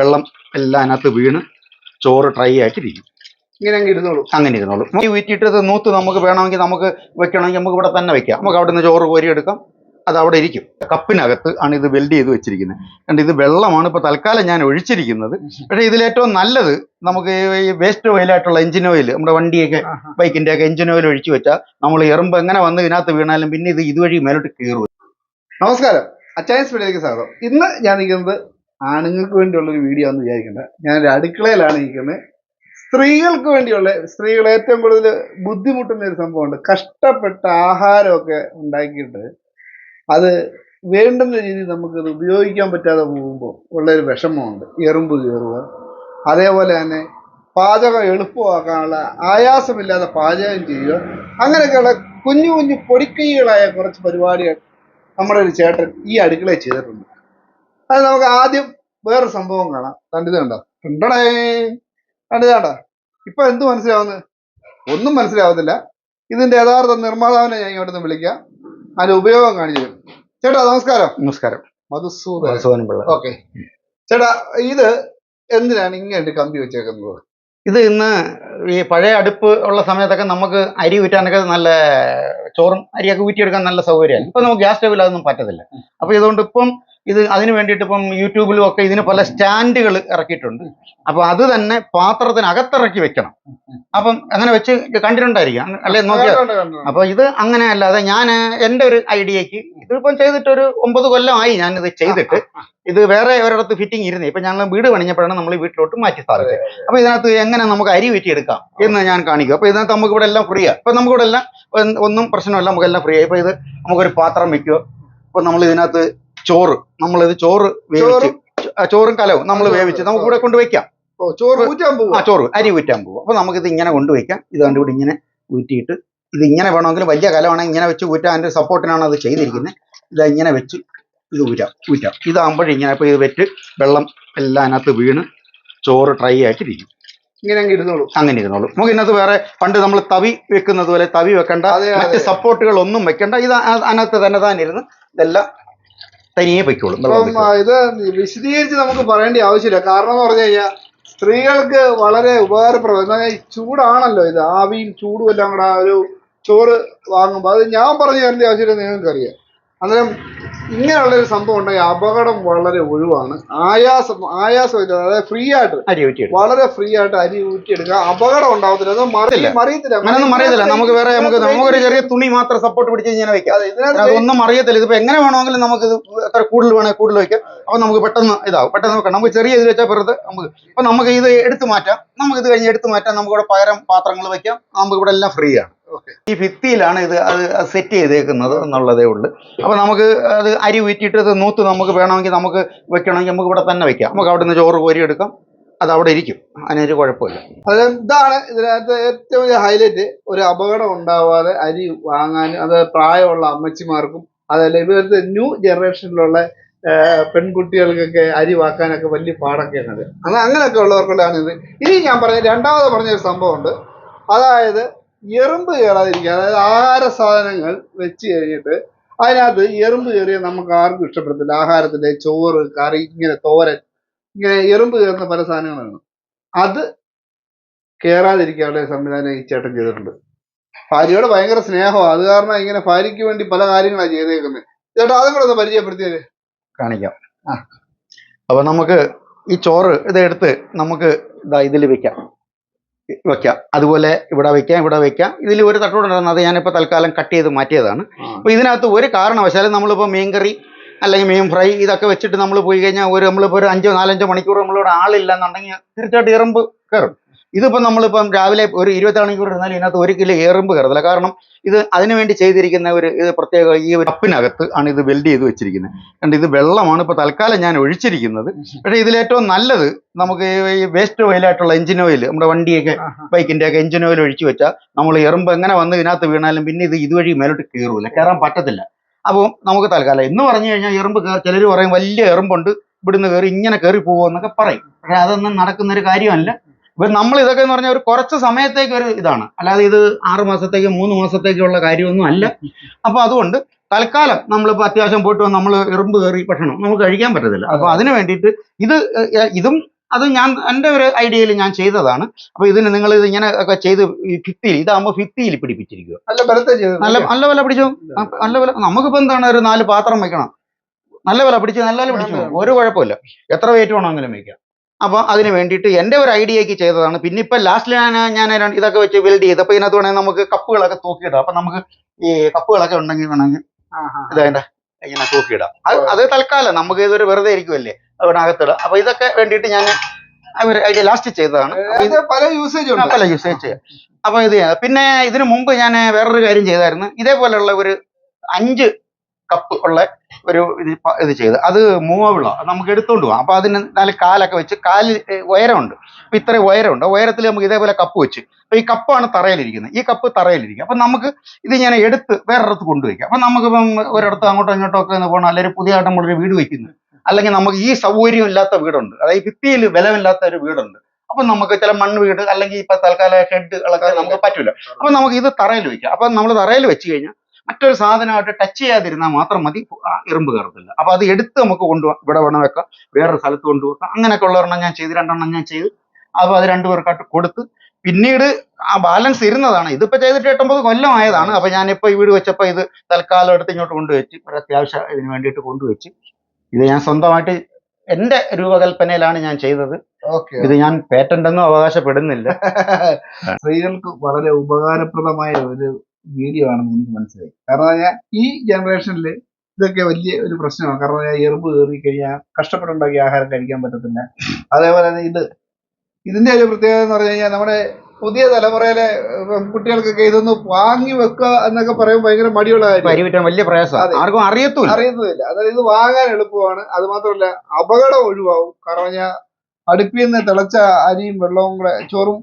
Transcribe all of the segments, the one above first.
വെള്ളം എല്ലാം അതിനകത്ത് വീണ് ചോറ് ഡ്രൈ ആയിട്ടിരിക്കും ഇങ്ങനെ അങ്ങ് ഇരുന്നോളൂ. അങ്ങനെ ഇരുന്നോളൂ. ഈ വീറ്റിട്ടത് നൂത്ത് നമുക്ക് വേണമെങ്കിൽ നമുക്ക് വെക്കണമെങ്കിൽ നമുക്ക് ഇവിടെ തന്നെ വെക്കാം. നമുക്ക് അവിടെ നിന്ന് ചോറ് കോരിയെടുക്കാം അത് അവിടെ ഇരിക്കും. കപ്പിനകത്ത് ആണ് ഇത് വെൽഡ് ചെയ്ത് വെച്ചിരിക്കുന്നത്. കണ്ട് ഇത് വെള്ളമാണ് ഇപ്പോൾ തൽക്കാലം ഞാൻ ഒഴിച്ചിരിക്കുന്നത്. പക്ഷേ ഇതിലേറ്റവും നല്ലത് നമുക്ക് ഈ വേസ്റ്റ് ഓയിലായിട്ടുള്ള എഞ്ചിൻ ഓയിൽ നമ്മുടെ വണ്ടിയൊക്കെ ബൈക്കിന്റെ ഒക്കെ എഞ്ചിൻ ഓയിൽ ഒഴിച്ചു വെച്ചാൽ നമ്മൾ എറുമ്പ് എങ്ങനെ വന്ന് ഇതിനകത്ത് വീണാലും പിന്നെ ഇത് ഇതുവഴി മേലോട്ട് കയറും നമസ്കാരം. അച്ചായൻസ് വീഡിയോയിലേക്ക് സ്വാഗതം. ഇന്ന് ഞാൻ നിൽക്കുന്നത് ആണുങ്ങൾക്ക് വേണ്ടിയുള്ള ഒരു വീഡിയോ വിചാരിക്കണ്ട. ഞാൻ ഒരു അടുക്കളയിലാണ് ഇരിക്കുന്നത് സ്ത്രീകൾക്ക് വേണ്ടിയുള്ള സ്ത്രീകൾ ഏറ്റവും കൂടുതൽ ബുദ്ധിമുട്ടുന്ന ഒരു സംഭവമുണ്ട്. കഷ്ടപ്പെട്ട ആഹാരമൊക്കെ ഉണ്ടാക്കിയിട്ട് അത് വേണ്ടുന്ന രീതിയിൽ നമുക്കത് ഉപയോഗിക്കാൻ പറ്റാതെ പോകുമ്പോൾ ഉള്ളൊരു വിഷമമുണ്ട്. എറുമ്പ് കയറുക. അതേപോലെ തന്നെ പാചകം എളുപ്പമാക്കാനുള്ള ആയാസമില്ലാതെ പാചകം ചെയ്യുക. അങ്ങനെയൊക്കെയുള്ള കുഞ്ഞു കുഞ്ഞു പൊടിക്കൈകളായ കുറച്ച് പരിപാടികൾ നമ്മുടെ ഒരു ചേട്ടൻ ഈ അടുക്കളയിൽ ചെയ്തിട്ടുണ്ട്. അത് നമുക്ക് ആദ്യം വേറൊരു സംഭവം കാണാം. കണ്ടിത് കണ്ടോ? കണ്ടടേ. കണ്ടിത് കണ്ടോ? ഇപ്പൊ എന്ത് മനസ്സിലാവുന്നു? ഒന്നും മനസ്സിലാവുന്നില്ല ഇതിന്റെ യഥാർത്ഥ നിർമ്മാതാവിനെ ഞാൻ ഇങ്ങോട്ടൊന്ന് വിളിക്കാം. അതിന്റെ ഉപയോഗം കാണിച്ചു തരും. ചേട്ടാ നമസ്കാരം. നമസ്കാരം. മധുസൂദൻ പിള്ള. ഓക്കെ. ചേട്ടാ ഇത് എന്തിനാണ് ഇങ്ങനെ കമ്പി വെച്ചേക്കുന്നത്? ഇത് ഇന്ന് ഈ പഴയ അടുപ്പ് ഉള്ള സമയത്തൊക്കെ നമുക്ക് അരി ഊറ്റാനൊക്കെ നല്ല ചോറും അരിയൊക്കെ ഊറ്റിയെടുക്കാൻ നല്ല സൗകര്യമാണ് ഇപ്പൊ നമുക്ക് ഗ്യാസ് സ്റ്റവിൽ അതൊന്നും പറ്റത്തില്ല. അപ്പോൾ ഇതുകൊണ്ട് ഇപ്പം ഇത് അതിന് വേണ്ടിയിട്ട് ഇപ്പം യൂട്യൂബിലും ഒക്കെ ഇതിന് പല സ്റ്റാൻഡുകൾ ഇറക്കിയിട്ടുണ്ട്. അപ്പോൾ അത് തന്നെ പാത്രത്തിനകത്തിറക്കി വെക്കണം. അപ്പം അങ്ങനെ വെച്ച് കണ്ടിട്ടുണ്ടായിരിക്കാം. അല്ലെ നോക്കിയാൽ അപ്പോൾ ഇത് അങ്ങനെ അല്ലാതെ ഞാൻ എന്റെ ഒരു ഐഡിയക്ക് ഇതിപ്പം ചെയ്തിട്ട് ഒരു ഒമ്പത് കൊല്ലമായി ഞാൻ ഇത് ചെയ്തിട്ട്. ഇത് വേറെ ഒരിടത്ത് ഫിറ്റിംഗ് ഇരുന്നേ ഇപ്പൊ ഞങ്ങൾ വീട് പണിഞ്ഞപ്പോഴാണ് നമ്മൾ വീട്ടിലോട്ട് മാറ്റി സ്ഥാപിച്ചത്. അപ്പൊ ഇതിനകത്ത് എങ്ങനെ നമുക്ക് അരി വെട്ടിയെടുക്കാം എന്ന് ഞാൻ കാണിക്കും. അപ്പോൾ ഇതിനകത്ത് നമുക്ക് ഇവിടെ എല്ലാം ഫ്രീ അപ്പൊ നമുക്കിവിടെ എല്ലാം ഒന്നും- പ്രശ്നമല്ല. നമുക്കെല്ലാം ഫ്രീ ഇപ്പൊ ഇത് നമുക്കൊരു പാത്രം വെക്കുക. ഇപ്പൊ നമ്മൾ ഇതിനകത്ത് ചോറ് നമ്മളിത് ചോറ് വേവിച്ച് ചോറും കലവും നമ്മൾ വേവിച്ച് നമുക്ക് ഇവിടെ കൊണ്ട് വെക്കാം. ചോറ് ഊറ്റാൻ ആ ചോറ് അരി ഊറ്റാൻ പോകും അപ്പൊ നമുക്കിത് ഇങ്ങനെ കൊണ്ടുവയ്ക്കാം ഇത് കണ്ടുകൂടി ഇങ്ങനെ ഊറ്റിയിട്ട് ഇത് ഇങ്ങനെ വേണമെങ്കിൽ വലിയ കലമാണെങ്കിൽ ഇങ്ങനെ വെച്ച് ഊറ്റാൻ അതിന്റെ സപ്പോർട്ടിനാണ് അത് ചെയ്തിരിക്കുന്നത് ഇത് ഇങ്ങനെ വെച്ച് ഇത് ഊറ്റാം ഊറ്റാം. ഇതാകുമ്പോഴിങ്ങനെ ഇപ്പൊ ഇത് വെറ്റ് വെള്ളം എല്ലാം അതിനകത്ത് വീണ് ചോറ് ഡ്രൈ ആയിട്ടിരിക്കും. ഇങ്ങനെ അങ്ങ് ഇരുന്നോളൂ. അങ്ങനെ ഇരുന്നോളൂ. നമുക്ക് ഇതിനകത്ത് വേറെ പണ്ട് നമ്മൾ തവി വെക്കുന്നത് പോലെ തവി വെക്കണ്ട. മറ്റ് സപ്പോർട്ടുകൾ ഒന്നും വെക്കണ്ട. ഇത് അതിനകത്ത് തന്നെ താൻ ഇരുന്ന് ഇതെല്ലാം തനിയെ പൊയ്ക്കോളും ഇത് വിശദീകരിച്ച് നമുക്ക് പറയേണ്ട ആവശ്യമില്ല. കാരണം എന്ന് പറഞ്ഞു കഴിഞ്ഞാൽ സ്ത്രീകൾക്ക് വളരെ ഉപകാരപ്രദം. ഈ ചൂടാണല്ലോ ഇത്. ആവിയും ചൂടും എല്ലാം കൂടെ ആ ഒരു ചോറ് വാങ്ങുമ്പോൾ അത് ഞാൻ പറഞ്ഞു തരേണ്ട ആവശ്യമില്ല നിങ്ങൾക്ക് അറിയാം അന്നേരം ഇങ്ങനെയുള്ളൊരു സംഭവം ഉണ്ടെങ്കിൽ അപകടം വളരെ ഒഴിവാണ്. ആയാസം ആയാസം ഇല്ല അതായത് ഫ്രീ ആയിട്ട് അരി ഊറ്റി വളരെ ഫ്രീ ആയിട്ട് അരി ഊറ്റിയെടുക്കുക. അപകടം ഉണ്ടാവത്തില്ല. അത് മറിയില്ല മറിയത്തില്ല. അറിയത്തില്ല നമുക്ക് വേറെ നമുക്ക് നമുക്കൊരു ചെറിയ തുണി മാത്രം സപ്പോർട്ട് പിടിച്ച് ഇങ്ങനെ വെക്കാം. അതൊന്നും അറിയത്തില്ല ഇതിപ്പോ എങ്ങനെ വേണമെങ്കിലും നമുക്ക് ഇത് എത്ര കൂടുതൽ വേണേൽ കൂടുതൽ വെക്കാം. അപ്പൊ നമുക്ക് പെട്ടെന്ന് ഇതാവും. പെട്ടെന്ന് വെക്കാം. നമുക്ക് ചെറിയ ഇതിൽ വെച്ചാൽ വെറുതെ നമുക്ക് അപ്പൊ നമുക്ക് ഇത് എടുത്തു മാറ്റാം. നമുക്ക് ഇത് കഴിഞ്ഞ് എടുത്തു മാറ്റാം. നമുക്ക് ഇവിടെ പകരം പാത്രങ്ങൾ വെക്കാം. നമുക്ക് ഇവിടെ എല്ലാം ഫ്രീ ആണ്. ഈ ഭിത്തിയിലാണ് ഇത് അത് സെറ്റ് ചെയ്തേക്കുന്നത് എന്നുള്ളതേ ഉള്ളൂ. അപ്പോൾ നമുക്ക് അത് അരി ഊറ്റിയിട്ട് നൂത്ത് നമുക്ക് വേണമെങ്കിൽ നമുക്ക് വെക്കണമെങ്കിൽ നമുക്ക് ഇവിടെ തന്നെ വെക്കാം. നമുക്ക് അവിടെ നിന്ന് ചോറ് കോരിയെടുക്കാം അത് അവിടെ ഇരിക്കും. അതിനൊരു കുഴപ്പമില്ല. അത് ഇതാണ് ഇതിനകത്ത് ഏറ്റവും വലിയ ഹൈലൈറ്റ് ഒരു അപകടം ഉണ്ടാവാതെ അരി വാങ്ങാൻ അത് പ്രായമുള്ള അമ്മച്ചിമാർക്കും അതല്ല ഇവരുടെ ന്യൂ ജനറേഷനിലുള്ള പെൺകുട്ടികൾക്കൊക്കെ അരി വാക്കാനൊക്കെ വലിയ പാടൊക്കെയാണ് അത് അത് അങ്ങനെയൊക്കെ ഉള്ളവർക്കുള്ളതാണ് ഇത്. ഇനി ഞാൻ പറഞ്ഞ രണ്ടാമത് പറഞ്ഞൊരു സംഭവമുണ്ട്. അതായത് എറുമ്പ് കയറാതിരിക്കുക. അതായത് ആഹാര സാധനങ്ങൾ വെച്ച് കഴിഞ്ഞിട്ട് അതിനകത്ത് എറുമ്പ് കയറിയാൽ നമുക്ക് ആർക്കും ഇഷ്ടപ്പെടത്തില്ല. ആഹാരത്തിന്റെ ചോറ് കറി ഇങ്ങനെ തോരൻ ഇങ്ങനെ എറുമ്പ് കയറുന്ന പല സാധനങ്ങളാണ്. അത് കയറാതിരിക്കാനുള്ള സംവിധാനം ഈ ചേട്ടൻ ചെയ്തിട്ടുണ്ട്. ഭാര്യയോട് ഭയങ്കര സ്നേഹമാണ് അത് കാരണം ഇങ്ങനെ ഭാര്യയ്ക്ക് വേണ്ടി പല കാര്യങ്ങളാണ് ചെയ്തേക്കുന്നത്. ചേട്ടാ അതും കൂടെ ഒന്ന് പരിചയപ്പെടുത്തിയത് കാണിക്കാം. ആ. അപ്പൊ നമുക്ക് ഈ ചോറ് ഇതെടുത്ത് നമുക്ക് ഇതാ ഇതിൽ വെക്കാം. വെക്കാം. അതുപോലെ ഇവിടെ വെക്കാം ഇവിടെ വെക്കാം. ഇതിൽ ഒരു തട്ടോടുണ്ടായിരുന്നു അത് ഞാനിപ്പോൾ തൽക്കാലം കട്ട് ചെയ്ത് മാറ്റിയതാണ്. അപ്പോൾ ഇതിനകത്ത് ഒരു കാരണവശാലും നമ്മളിപ്പോൾ മീൻകറി അല്ലെങ്കിൽ മീൻ ഫ്രൈ ഇതൊക്കെ വെച്ചിട്ട് നമ്മൾ പോയി കഴിഞ്ഞാൽ ഒരു നമ്മളിപ്പോൾ ഒരു അഞ്ചോ നാലഞ്ചോ മണിക്കൂർ നമ്മളിവിടെ ആളില്ല എന്നുണ്ടെങ്കിൽ തീർച്ചയായിട്ടും ഇറമ്പ് കയറും. ഇതിപ്പം നമ്മളിപ്പം രാവിലെ ഒരു ഇരുപത്തി മണിക്കൂർ ഇരുന്നാലും ഇതിനകത്ത് ഒരു കിലോ എറുമ്പ് കയറത്തില്ല. കാരണം ഇത് അതിനു വേണ്ടി ചെയ്തിരിക്കുന്ന ഒരു ഇത് പ്രത്യേക ഈ ഒരു കപ്പിനകത്ത് ആണ് ഇത് വെൽഡ് ചെയ്ത് വെച്ചിരിക്കുന്നത്. കണ്ട് ഇത് വെള്ളമാണ് ഇപ്പോൾ തൽക്കാലം ഞാൻ ഒഴിച്ചിരിക്കുന്നത്. പക്ഷേ ഇതിലേറ്റവും നല്ലത് നമുക്ക് ഈ വേസ്റ്റ് ഓയിലായിട്ടുള്ള എഞ്ചിൻ ഓയിൽ നമ്മുടെ വണ്ടിയൊക്കെ ബൈക്കിന്റെ ഒക്കെ എഞ്ചിൻ ഓയിൽ ഒഴിച്ചു വെച്ചാൽ നമ്മൾ എറുമ്പ് എങ്ങനെ വന്ന് ഇതിനകത്ത് വീണാലും പിന്നെ ഇത് ഇതുവഴി മേലോട്ട് കയറൂല കയറാൻ പറ്റത്തില്ല. അപ്പോൾ നമുക്ക് തൽക്കാലം എന്ന് പറഞ്ഞു കഴിഞ്ഞാൽ എറുമ്പ് കയറി ചിലർ പറയും വലിയ എറുമ്പുണ്ട് ഇവിടുന്ന് കയറി ഇങ്ങനെ കയറി പോകുമെന്നൊക്കെ പറയും. പക്ഷേ അതൊന്നും നടക്കുന്ന ഒരു കാര്യമല്ല. ഇപ്പൊ നമ്മൾ ഇതൊക്കെ എന്ന് പറഞ്ഞാൽ ഒരു കുറച്ച് സമയത്തേക്ക് ഒരു ഇതാണ്. അല്ലാതെ ഇത് ആറ് മാസത്തേക്ക് മൂന്ന് മാസത്തേക്കുള്ള കാര്യമൊന്നും അല്ല. അപ്പൊ അതുകൊണ്ട് തൽക്കാലം നമ്മളിപ്പോൾ അത്യാവശ്യം പോയിട്ട് വന്ന് നമ്മൾ എറുമ്പ് കയറി ഭക്ഷണം നമുക്ക് കഴിക്കാൻ പറ്റത്തില്ല. അപ്പൊ അതിന് വേണ്ടിയിട്ട് ഇത് ഇതും അത് ഞാൻ എന്റെ ഒരു ഐഡിയയിൽ ഞാൻ ചെയ്തതാണ്. അപ്പൊ ഇതിന് നിങ്ങൾ ഇത് ഇങ്ങനെ ഒക്കെ ചെയ്ത് ഫിത്തിയിൽ ഇതാകുമ്പോൾ ഫിത്തിയിൽ പിടിപ്പിച്ചിരിക്കുക. നല്ല ബലത്തെ നല്ല നല്ല വില പിടിച്ചു? നല്ല വില. നമുക്കിപ്പോ എന്താണ് ഒരു നാല് പാത്രം വെക്കണം. നല്ല വില പിടിച്ച് നല്ല വില പിടിച്ചു ഒരു കുഴപ്പമില്ല. എത്ര വെയിറ്റ് വേണമെങ്കിലും വെക്കാം. അപ്പൊ അതിന് വേണ്ടിയിട്ട് എന്റെ ഒരു ഐഡിയക്ക് ചെയ്തതാണ്. പിന്നെ ഇപ്പോ ലാസ്റ്റിൽ ഞാൻ ഞാൻ ഇതൊക്കെ വെച്ച് ബിൽഡ് ചെയ്ത് അപ്പോൾ ഇതിനകത്ത് വേണമെങ്കിൽ നമുക്ക് കപ്പുകളൊക്കെ തൂക്കിയിടാം. അപ്പൊ നമുക്ക് ഈ കപ്പുകളൊക്കെ ഉണ്ടെങ്കിൽ വേണമെങ്കിൽ ഇതേണ്ട ഇങ്ങനെ തൂക്കിയിടാം. അത് അത് തൽക്കാലം നമുക്ക് ഇതൊരു വെറുതെ ഇരിക്കുമല്ലേ അവിടെ അകത്തിടാം അപ്പൊ ഇതൊക്കെ വേണ്ടിയിട്ട് ഞാൻ ഒരു ഐഡിയ ലാസ്റ്റ് ചെയ്തതാണ്. പല യൂസേജ് പല യൂസേജ് ചെയ്യാം. അപ്പോൾ ഇത് പിന്നെ ഇതിനു മുമ്പ് ഞാൻ വേറൊരു കാര്യം ചെയ്തായിരുന്നു. ഇതേപോലെയുള്ള ഒരു അഞ്ച് കപ്പ് ഉള്ള ഒരു ഇത് ഇത് ചെയ്ത്. അത് മൂവബിളാണ് നമുക്ക് എടുത്തോണ്ട് പോകാം അപ്പോൾ അതിന് നാല് കാലൊക്കെ വെച്ച് കാലിൽ ഉയരമുണ്ട്. അപ്പൊ ഇത്രയും ഉയരമുണ്ട്. ഉയരത്തിൽ നമുക്ക് ഇതേപോലെ കപ്പ് വെച്ച്. അപ്പോൾ ഈ കപ്പാണ് തറയിലിരിക്കുന്നത്. ഈ കപ്പ് തറയിലിരിക്കും. അപ്പൊ നമുക്ക് ഇത് ഇങ്ങനെ എടുത്ത് വേറൊരിടത്ത് കൊണ്ടുവയ്ക്കാം അപ്പൊ നമുക്കിപ്പം ഒരിടത്ത് അങ്ങോട്ടോ ഇങ്ങോട്ടോ ഒക്കെ പോകണം. അല്ലെങ്കിൽ പുതിയതായിട്ട് നമ്മളൊരു വീട് വെക്കുന്നു. അല്ലെങ്കിൽ നമുക്ക് ഈ സൗകര്യം ഇല്ലാത്ത വീടുണ്ട്. അതായത് ഭിത്തിയിൽ ബലമില്ലാത്ത ഒരു വീടുണ്ട്. അപ്പൊ നമുക്ക് ചില മണ്ണ് വീട് അല്ലെങ്കിൽ ഇപ്പൊ തൽക്കാലം ഷെഡുകളൊക്കെ നമുക്ക് പറ്റില്ല അപ്പൊ നമുക്ക് ഇത് തറയിൽ വെക്കാം. അപ്പൊ നമ്മൾ തറയിൽ വെച്ച് കഴിഞ്ഞാൽ മറ്റൊരു സാധനമായിട്ട് ടച്ച് ചെയ്യാതിരുന്നാൽ മാത്രം മതി. എറുമ്പ് കയറത്തില്ല. അപ്പൊ അത് എടുത്ത് നമുക്ക് കൊണ്ടുപോകാം ഇവിടെ വേണം വെക്കാം. വേറൊരു സ്ഥലത്ത് കൊണ്ടുപോകാം അങ്ങനെയൊക്കെ ഉള്ളവരെണ്ണം ഞാൻ ചെയ്ത് രണ്ടെണ്ണം ഞാൻ ചെയ്ത്. അപ്പൊ അത് രണ്ടുപേർക്കായിട്ട് കൊടുത്ത്. പിന്നീട് ആ ബാലൻസ് ഇരുന്നതാണ്. ഇതിപ്പോ ചെയ്തിട്ട് എട്ടൊമ്പത് കൊല്ലമായതാണ് അപ്പൊ ഞാനിപ്പോ ഈ വീട് വെച്ചപ്പോ ഇത് തൽക്കാലം എടുത്ത് ഇങ്ങോട്ട് കൊണ്ടുവച്ച് ഒരു അത്യാവശ്യം ഇതിന് വേണ്ടിയിട്ട് കൊണ്ടുവച്ച് ഇത് ഞാൻ സ്വന്തമായിട്ട് എന്റെ രൂപകൽപ്പനയിലാണ് ഞാൻ ചെയ്തത്. ഓക്കെ ഇത് ഞാൻ പേറ്റന്റ് ഒന്നും അവകാശപ്പെടുന്നില്ല. സ്ത്രീകൾക്ക് വളരെ ഉപകാരപ്രദമായ ഒരു വീഡിയോ ആണെന്ന് എനിക്ക് മനസ്സിലായി. കാരണം ഞാൻ ഈ ജനറേഷനിൽ ഇതൊക്കെ വലിയ ഒരു പ്രശ്നമാണ്. കാരണം ഞാൻ എറുമ്പ് കയറി കഴിഞ്ഞാൽ കഷ്ടപ്പെട്ടുണ്ടാക്കിയ ആഹാരം കഴിക്കാൻ പറ്റത്തില്ല. അതേപോലെ തന്നെ ഇത് ഇതിന്റെ ഒരു പ്രത്യേകത എന്ന് പറഞ്ഞു കഴിഞ്ഞാൽ നമ്മുടെ പുതിയ തലമുറയിലെ കുട്ടികൾക്കൊക്കെ ഇതൊന്ന് വാങ്ങി വെക്കുക എന്നൊക്കെ പറയുമ്പോൾ ഭയങ്കര മടിയുള്ള കാര്യം വലിയ പ്രയാസം. അറിയത്തില്ല ആർക്കും അറിയത്തൂല അറിയുന്നതില്ല അതായത് ഇത് വാങ്ങാൻ എളുപ്പമാണ്. അത് മാത്രമല്ല അപകടം ഒഴിവാകും കാരണം ഞാൻ അടുപ്പിൽ നിന്ന് തിളച്ച അരിയും വെള്ളവും കൂടെ ചോറും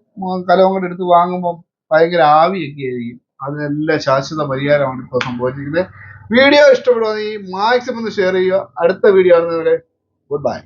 കലവും കൂടെ എടുത്ത് വാങ്ങുമ്പോൾ ഭയങ്കര ആവിയൊക്കെ ആയിരിക്കും. അതിനെല്ലാം ശാശ്വത പരിഹാരമാണ് ഇപ്പോൾ സംഭവിച്ചിരിക്കുന്നത്. വീഡിയോ ഇഷ്ടപ്പെടുവാണെങ്കിൽ മാക്സിമം ഒന്ന് ഷെയർ ചെയ്യുക. അടുത്ത വീഡിയോ ആണ് ഗുഡ് ബൈ